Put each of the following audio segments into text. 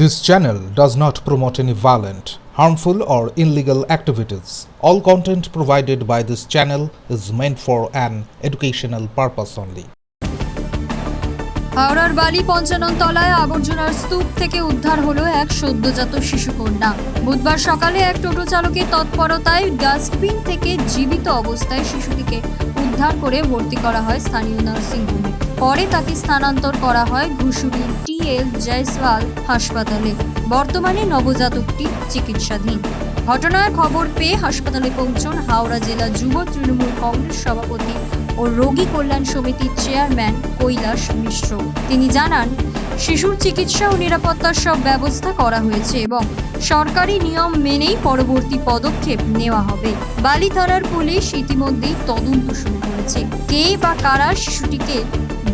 This channel does not promote any violent, harmful, or illegal activities. All content provided by this channel is meant for an educational purpose only. হাওড়ার বালি পঞ্চানন তলায় আবর্জনার স্তূপ থেকে উদ্ধার হলো এক সদ্যজাত শিশুকন্যা বুধবার সকালে এক টোটো চালকের তৎপরতায় ডাস্টবিন থেকে জীবিত অবস্থায় শিশুটিকে উদ্ধার করে ভর্তি করা হয় স্থানীয় নার্সিংহোমে পরে তাকে স্থানান্তর করা হয় ঘুষুরি টি এল জয়সওয়াল হাসপাতালে। বর্তমানে নবজাতকটি চিকিৎসাধীন। ঘটনার খবর পেয়ে হাসপাতালে পৌঁছন হাওড়া জেলা যুব তৃণমূল কংগ্রেস সভাপতি ও রোগী কল্যাণ সমিতির চেয়ারম্যান কৈলাস মিশ্র। তিনি জানান, শিশুর চিকিৎসা ও নিরাপত্তার সব ব্যবস্থা করা হয়েছে এবং সরকারি নিয়ম মেনেই পরবর্তী পদক্ষেপ নেওয়া হবে। বালি থানার পুলিশ ইতিমধ্যেই তদন্ত শুরু করেছে। কে বা কারা শিশুটিকে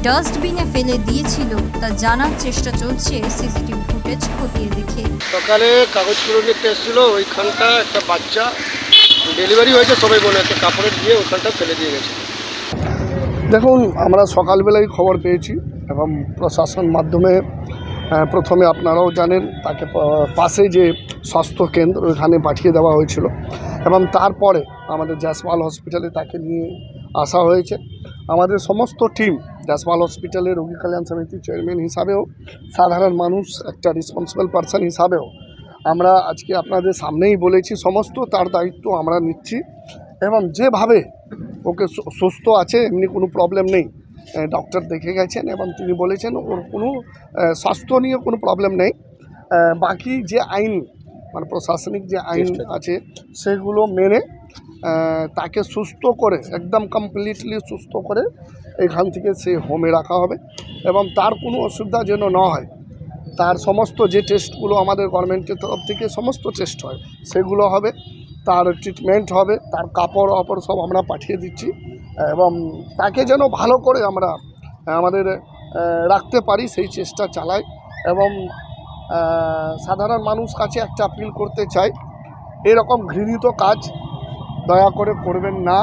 ডাস্টবিনে ফেলে দিয়েছিল তা জানার চেষ্টা চলছে সিসিটিভি ফুটেজ খতিয়ে দেখে। সকালে কাগজ করে নিতে এসেছিল ওইখানটা একটা বাচ্চা ডেলিভারি হয়েছে সবাই বলে একটা কাপড়ে দিয়ে ওইখানটা ফেলে দিয়ে গেছে। দেখুন আমরা সকালবেলায় খবর পেয়েছি এবং প্রশাসন মাধ্যমে প্রথমে আপনারাও জানেন তাকে পাশে যে স্বাস্থ্য কেন্দ্র ওইখানে পাঠিয়ে দেওয়া হয়েছিল এবং তারপরে আমাদের জাসপাল হসপিটালে তাকে নিয়ে আসা হয়েছে। আমাদের সমস্ত টিম জাসপাল হসপিটালে রোগী কল্যাণ সমিতির চেয়ারম্যান হিসাবেও সাধারণ মানুষ একটা রেসপন্সিবল পার্সন হিসাবেও আমরা আজকে আপনাদের সামনেই বলেছি সমস্ত তার দায়িত্ব আমরা নিচ্ছি এবং যেভাবে ওকে সুস্থ আছে এমনি কোনো প্রবলেম নেই। ডক্টর দেখে গেছেন এবং তিনি বলেছেন ওর কোনো স্বাস্থ্য নিয়ে কোনো প্রবলেম নেই। বাকি যে আইন মানে প্রশাসনিক যে আইন আছে সেগুলো মেনে তাকে সুস্থ করে, একদম কমপ্লিটলি সুস্থ করে এখান থেকে সে হোমে রাখা হবে এবং তার কোনো অসুবিধা যেন না হয়। তার সমস্ত যে টেস্টগুলো আমাদের গভর্নমেন্টের তরফ থেকে সমস্ত টেস্ট হয়, সেগুলো হবে, তার ট্রিটমেন্ট হবে, তার কাপড় অপর সব আমরা পাঠিয়ে দিচ্ছি এবং তাকে যেন ভালো করে আমরা, আমাদের রাখতে পারি সেই চেষ্টা চালাই এবং সাধারণ মানুষ কাছে একটা আপিল করতে চাই এরকম ঘৃণিত কাজ দয়া করে করবেন না।